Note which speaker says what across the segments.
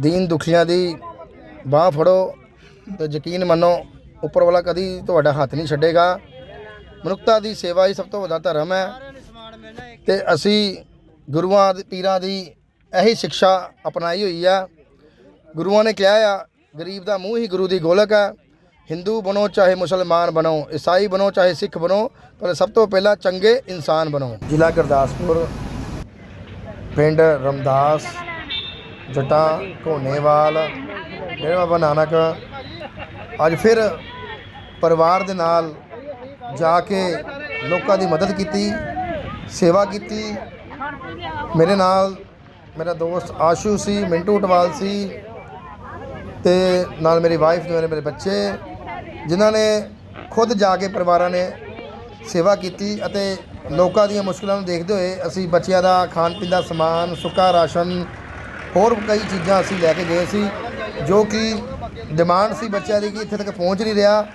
Speaker 1: ਦੀਨ ਦੁਖੀਆਂ ਦੀ ਬਾਹ ਫੜੋ ਤੇ ਯਕੀਨ ਮੰਨੋ ਉੱਪਰ ਵਾਲਾ ਕਦੀ ਤੁਹਾਡਾ ਹੱਥ ਨਹੀਂ ਛੱਡੇਗਾ। ਮਨੁੱਖਤਾ ਦੀ ਸੇਵਾ ਹੀ ਸਭ ਤੋਂ ਵੱਡਾ ਧਰਮ ਹੈ ਤੇ ਅਸੀਂ ਗੁਰੂਆਂ ਦੇ, ਪੀਰਾਂ ਦੀ ਇਹੀ ਸਿੱਖਿਆ ਅਪਣਾਈ ਹੋਈ ਆ। ਗੁਰੂਆਂ ਨੇ ਕਿਹਾ ਆ, ਗਰੀਬ ਦਾ ਮੂੰਹ ਹੀ ਗੁਰੂ ਦੀ ਗੋਲਕ ਹੈ। ਹਿੰਦੂ ਬਣੋ, ਚਾਹੇ ਮੁਸਲਮਾਨ ਬਣੋ, ਈਸਾਈ ਬਣੋ, ਚਾਹੇ ਸਿੱਖ ਬਣੋ, ਪਰ ਸਭ ਤੋਂ ਪਹਿਲਾਂ ਚੰਗੇ ਇਨਸਾਨ ਬਣੋ। ਜ਼ਿਲ੍ਹਾ ਗੁਰਦਾਸਪੁਰ, ਪਿੰਡ ਰਮਦਾਸ। ਜਟਾਂ ਘੋਨੇਵਾਲ ਡੇਰਾ ਬਾਬਾ ਨਾਨਕ। ਅੱਜ ਫਿਰ ਪਰਿਵਾਰ ਦੇ ਨਾਲ ਜਾ ਕੇ ਲੋਕਾਂ ਦੀ ਮਦਦ ਕੀਤੀ, ਸੇਵਾ ਕੀਤੀ। ਮੇਰੇ ਨਾਲ ਮੇਰਾ ਦੋਸਤ ਆਸ਼ੂ ਸੀ, ਮਿੰਟੂ ਟਵਾਲ ਸੀ ਤੇ ਨਾਲ ਮੇਰੀ ਵਾਈਫ ਮੇਰੇ ਮੇਰੇ ਬੱਚੇ, ਜਿਨ੍ਹਾਂ ਨੇ ਖੁਦ ਜਾ ਕੇ ਪਰਿਵਾਰਾਂ ਨੇ ਸੇਵਾ ਕੀਤੀ ਅਤੇ ਲੋਕਾਂ ਦੀਆਂ ਮੁਸ਼ਕਲਾਂ ਨੂੰ ਦੇਖਦੇ ਹੋਏ ਅਸੀਂ ਬੱਚਿਆਂ ਦਾ ਖਾਣ ਪੀਣ ਦਾ ਸਮਾਨ, ਸੁੱਕਾ ਰਾਸ਼ਨ ਹੋਰ ਕਈ ਚੀਜ਼ਾਂ ਅਸੀਂ ਲੈ ਕੇ ਗਏ ਸੀ, ਜੋ ਕਿ ਡਿਮਾਂਡ ਸੀ ਬੱਚਿਆਂ ਦੀ ਕਿ ਇੱਥੇ ਤੱਕ ਪਹੁੰਚ ਨਹੀਂ ਰਿਹਾ।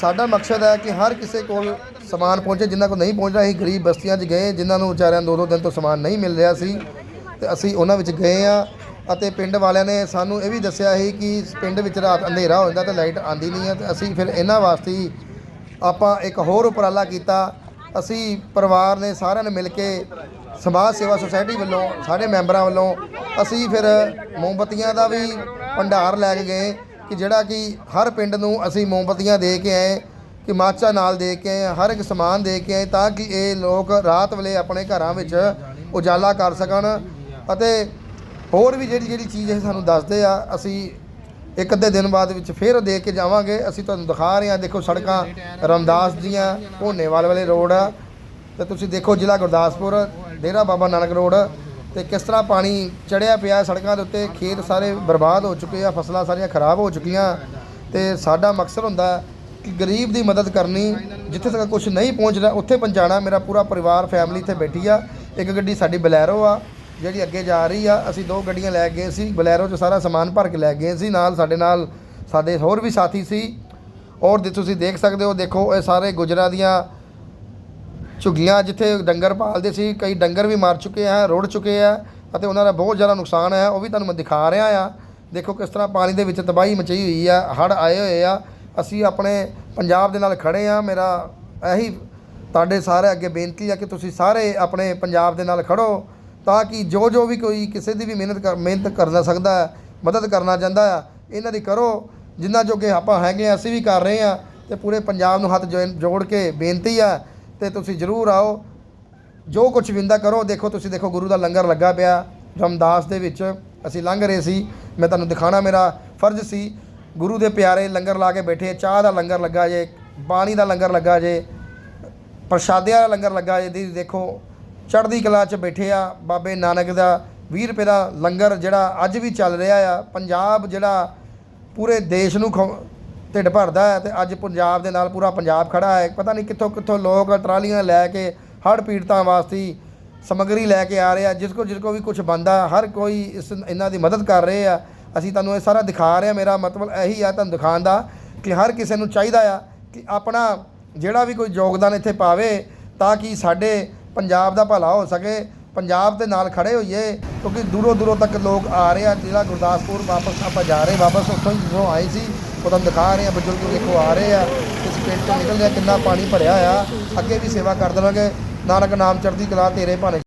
Speaker 1: ਸਾਡਾ ਮਕਸਦ ਹੈ ਕਿ ਹਰ ਕਿਸੇ ਕੋਲ ਸਮਾਨ ਪਹੁੰਚੇ, ਜਿਨ੍ਹਾਂ ਕੋਲ ਨਹੀਂ ਪਹੁੰਚ ਰਿਹਾ ਅਸੀਂ ਗਰੀਬ ਬਸਤੀਆਂ 'ਚ ਗਏ, ਜਿਨ੍ਹਾਂ ਨੂੰ ਵਿਚਾਰਿਆਂ ਦੋ ਦੋ ਦਿਨ ਤੋਂ ਸਮਾਨ ਨਹੀਂ ਮਿਲ ਰਿਹਾ ਸੀ, ਤੇ ਅਸੀਂ ਉਹਨਾਂ ਵਿੱਚ ਗਏ ਆ ਅਤੇ ਪਿੰਡ ਵਾਲਿਆਂ ਨੇ ਸਾਨੂੰ ਇਹ ਵੀ ਦੱਸਿਆ ਸੀ ਕਿ ਪਿੰਡ ਵਿੱਚ ਰਾਤ ਅੰਧੇਰਾ ਹੋ ਜਾਂਦਾ ਤੇ ਲਾਈਟ ਆਂਦੀ ਨਹੀਂ ਹੈ ਤੇ ਅਸੀਂ ਫਿਰ ਇਹਨਾਂ ਵਾਸਤੇ ਆਪਾਂ ਇੱਕ ਹੋਰ ਉਪਰਾਲਾ ਕੀਤਾ। ਅਸੀਂ ਪਰਿਵਾਰ ਨੇ ਸਾਰਿਆਂ ਨੇ ਮਿਲ ਕੇ ਸਮਾਜ ਸੇਵਾ ਸੁਸਾਇਟੀ ਵੱਲੋਂ, ਸਾਡੇ ਮੈਂਬਰਾਂ ਵੱਲੋਂ ਅਸੀਂ ਫਿਰ ਮੋਮਬਤੀਆਂ ਦਾ ਵੀ ਭੰਡਾਰ ਲੈ ਕੇ ਗਏ ਕਿ ਜਿਹੜਾ ਕਿ ਹਰ ਪਿੰਡ ਨੂੰ ਅਸੀਂ ਮੋਮਬਤੀਆਂ ਦੇ ਕੇ ਆਏ, ਕਿ ਮਾਚਾ ਨਾਲ ਦੇ ਕੇ ਆਏ, ਹਰ ਇੱਕ ਸਮਾਨ ਦੇ ਕੇ ਆਏ ਤਾਂ ਕਿ ਇਹ ਲੋਕ ਰਾਤ ਵੇਲੇ ਆਪਣੇ ਘਰਾਂ ਵਿੱਚ ਉਜਾਲਾ ਕਰ ਸਕਣ। ਅਤੇ ਹੋਰ ਵੀ ਜਿਹੜੀ ਜਿਹੜੀ ਚੀਜ਼ ਇਹ ਸਾਨੂੰ ਦੱਸਦੇ ਆ, ਅਸੀਂ ਇੱਕ ਅੱਧੇ ਦਿਨ ਬਾਅਦ ਵਿੱਚ ਫਿਰ ਦੇਖ ਕੇ ਜਾਵਾਂਗੇ। ਅਸੀਂ ਤੁਹਾਨੂੰ ਦਿਖਾ ਰਹੇ ਹਾਂ, ਦੇਖੋ ਸੜਕਾਂ ਰਮਦਾਸ ਦੀਆਂ, ਭੋਨੇਵਾਲ ਵਾਲੇ ਰੋਡ ਆ। ਤੇ ਤੁਸੀਂ ਦੇਖੋ ਜ਼ਿਲ੍ਹਾ ਗੁਰਦਾਸਪੁਰ, ਡੇਰਾ ਬਾਬਾ ਨਾਨਕ ਰੋਡ। ਤੇ ਕਿਸ ਤਰ੍ਹਾਂ ਪਾਣੀ ਚੜਿਆ ਪਿਆ ਸੜਕਾਂ ਦੇ ਉੱਤੇ, ਖੇਤ ਸਾਰੇ ਬਰਬਾਦ ਹੋ ਚੁੱਕੇ ਆ, ਫਸਲਾਂ ਸਾਰੀਆਂ ਖਰਾਬ ਹੋ ਚੁੱਕੀਆਂ, ਤੇ ਸਾਡਾ ਮਕਸਦ ਹੁੰਦਾ ਕਿ ਗਰੀਬ ਦੀ ਮਦਦ ਕਰਨੀ, ਜਿੱਥੇ ਤੱਕ ਕੁਝ ਨਹੀਂ ਪਹੁੰਚ ਰਿਹਾ ਉੱਥੇ ਪਹੁੰਚਾਉਣਾ। ਮੇਰਾ ਪੂਰਾ ਪਰਿਵਾਰ ਫੈਮਿਲੀ ਇੱਥੇ ਬੈਠੀ ਆ। ਇੱਕ ਗੱਡੀ ਸਾਡੀ ਬਲੈਰੋ ਆ, ਜਿਹੜੀ ਅੱਗੇ ਜਾ ਰਹੀ ਆ। ਅਸੀਂ ਦੋ ਗੱਡੀਆਂ ਲੈ ਗਏ ਸੀ, ਬਲੈਰੋ 'ਚ ਸਾਰਾ ਸਮਾਨ ਭਰ ਕੇ ਲੈ ਗਏ ਸੀ। ਨਾਲ ਸਾਡੇ ਨਾਲ ਸਾਡੇ ਹੋਰ ਵੀ ਸਾਥੀ ਸੀ। ਔਰ ਜੇ ਤੁਸੀਂ ਦੇਖ ਸਕਦੇ ਹੋ, ਦੇਖੋ, ਇਹ ਸਾਰੇ ਗੁਜਰਾਂ ਦੀਆਂ ਝੁੱਗੀਆਂ ਜਿੱਥੇ ਡੰਗਰ ਪਾਲਦੇ ਸੀ, ਕਈ ਡੰਗਰ ਵੀ ਮਰ ਚੁੱਕੇ ਆ, ਰੁੜ ਚੁੱਕੇ ਆ ਅਤੇ ਉਹਨਾਂ ਦਾ ਬਹੁਤ ਜ਼ਿਆਦਾ ਨੁਕਸਾਨ ਹੈ ਉਹ ਵੀ ਤੁਹਾਨੂੰ ਮੈਂ ਦਿਖਾ ਰਿਹਾ ਆ। ਦੇਖੋ ਕਿਸ ਤਰ੍ਹਾਂ ਪਾਣੀ ਦੇ ਵਿੱਚ ਤਬਾਹੀ ਮਚੀ ਹੋਈ ਆ, ਹੜ੍ਹ ਆਏ ਹੋਏ ਆ। ਅਸੀਂ ਆਪਣੇ ਪੰਜਾਬ ਦੇ ਨਾਲ ਖੜੇ ਆ, ਮੇਰਾ ਇਹੀ ਤੁਹਾਡੇ ਸਾਰੇ ਅੱਗੇ ਬੇਨਤੀ ਆ ਕਿ ਤੁਸੀਂ ਸਾਰੇ ਆਪਣੇ ਪੰਜਾਬ ਦੇ ਨਾਲ ਖੜੋ ਤਾਂ ਕਿ ਜੋ ਜੋ ਵੀ ਕੋਈ ਕਿਸੇ ਦੀ ਵੀ ਮਿਹਨਤ ਕਰ, ਮਿਹਨਤ ਕਰਨਾ ਸਕਦਾ ਹੈ ਮਦਦ ਕਰਨਾ ਚਾਹੁੰਦਾ ਆ, ਇਹਨਾਂ ਦੀ ਕਰੋ। ਜਿੰਨਾ ਜੋਗੇ ਆਪਾਂ ਹੈਗੇ ਆ, ਅਸੀਂ ਵੀ ਕਰ ਰਹੇ ਆ ਤੇ ਪੂਰੇ ਪੰਜਾਬ ਨੂੰ ਹੱਥ ਜੋੜ ਕੇ ਬੇਨਤੀ ਆ ਤੇ ਤੁਸੀਂ ਜ਼ਰੂਰ ਆਓ। ਜੋ ਕੁਝ ਵਿੰਦਾ ਕਰੋ। ਦੇਖੋ, ਤੁਸੀਂ ਦੇਖੋ, ਗੁਰੂ ਦਾ ਲੰਗਰ ਲੱਗਾ ਪਿਆ ਰਮਦਾਸ ਦੇ ਵਿੱਚ। ਅਸੀਂ ਲੰਘ ਰਹੇ ਸੀ। ਮੈਂ ਤੁਹਾਨੂੰ ਦਿਖਾਣਾ ਮੇਰਾ ਫਰਜ਼ ਸੀ। ਗੁਰੂ ਦੇ ਪਿਆਰੇ ਲੰਗਰ ਲਾ ਕੇ ਬੈਠੇ। ਚਾਹ ਦਾ ਲੰਗਰ ਲੱਗਾ ਜੇ, ਪਾਣੀ ਦਾ ਲੰਗਰ ਲੱਗਾ ਜੇ, ਪ੍ਰਸ਼ਾਦਿਆਂ ਦਾ ਲੰਗਰ ਲੱਗਾ ਜੇ। ਦੀ ਦੇਖੋ, ਚੜ੍ਹਦੀ ਕਲਾ 'ਚ ਬੈਠੇ ਆ। ਬਾਬੇ ਨਾਨਕ ਦਾ 20 ਰੁਪਏ ਦਾ ਲੰਗਰ ਜਿਹੜਾ ਅੱਜ ਵੀ ਚੱਲ ਰਿਹਾ ਆ। ਪੰਜਾਬ ਜਿਹੜਾ ਪੂਰੇ ਦੇਸ਼ ਨੂੰ ਖਵਾ- ਢਿੱਡ ਭਰਦਾ ਹੈ ਤੇ ਅੱਜ ਪੰਜਾਬ ਦੇ ਨਾਲ ਪੂਰਾ ਪੰਜਾਬ ਖੜਾ ਹੈ। ਪਤਾ ਨਹੀਂ ਕਿੱਥੋਂ ਕਿੱਥੋਂ ਲੋਕ ਟਰਾਲੀਆਂ ਲੈ ਕੇ ਹੜ੍ਹ ਪੀੜਤਾਂ ਵਾਸਤੇ ਸਮੱਗਰੀ ਲੈ ਕੇ ਆ ਰਹੇ ਆ, ਜਿਸ ਕੋ ਜਿਸ ਕੋ ਵੀ ਕੁਝ ਬੰਦਾ ਹਰ ਕੋਈ ਇਸ ਇਹਨਾਂ ਦੀ ਮਦਦ ਕਰ ਰਹੇ ਆ। ਅਸੀਂ ਤੁਹਾਨੂੰ ਇਹ ਸਾਰਾ ਦਿਖਾ ਰਹੇ ਆ ਮੇਰਾ ਮਤਲਬ ਇਹੀ ਆ ਤੁਹਾਨੂੰ ਦਿਖਾਉਣ ਦਾ ਕਿ ਹਰ ਕਿਸੇ ਨੂੰ ਚਾਹੀਦਾ ਆ ਕਿ ਆਪਣਾ ਜਿਹੜਾ ਵੀ ਕੋਈ ਯੋਗਦਾਨ ਇੱਥੇ ਪਾਵੇ ਤਾਂ ਕਿ ਸਾਡੇ ਪੰਜਾਬ ਦਾ ਭਲਾ ਹੋ ਸਕੇ। ਪੰਜਾਬ ਦੇ ਨਾਲ ਖੜੇ ਹੋਈਏ, ਕਿਉਂਕਿ ਦੂਰੋਂ ਦੂਰੋਂ ਤੱਕ ਲੋਕ ਆ ਰਹੇ ਆ, ਜ਼ਿਲ੍ਹਾ ਗੁਰਦਾਸਪੁਰ ਵਾਪਸ ਆਪਾਂ ਜਾ ਰਹੇ, ਵਾਪਸ ਉੱਥੋਂ ਹੀ ਜਦੋਂ ਆਏ ਸੀ ਉਹ ਤੁਹਾਨੂੰ ਦਿਖਾ ਰਹੇ ਆ, ਬਜ਼ੁਰਗ ਦੇਖੋ ਆ ਰਹੇ ਆ, ਇਸ ਪਿੰਡ ਤੋਂ ਨਿਕਲ ਰਿਹਾ ਕਿੰਨਾ ਪਾਣੀ ਭਰਿਆ ਆ ਅੱਗੇ ਵੀ ਸੇਵਾ ਕਰ ਦੇਵਾਂਗੇ, ਨਾਨਕ ਨਾਮ ਚੜ੍ਹਦੀ ਕਲਾ ਤੇਰੇ ਭਾਣੇ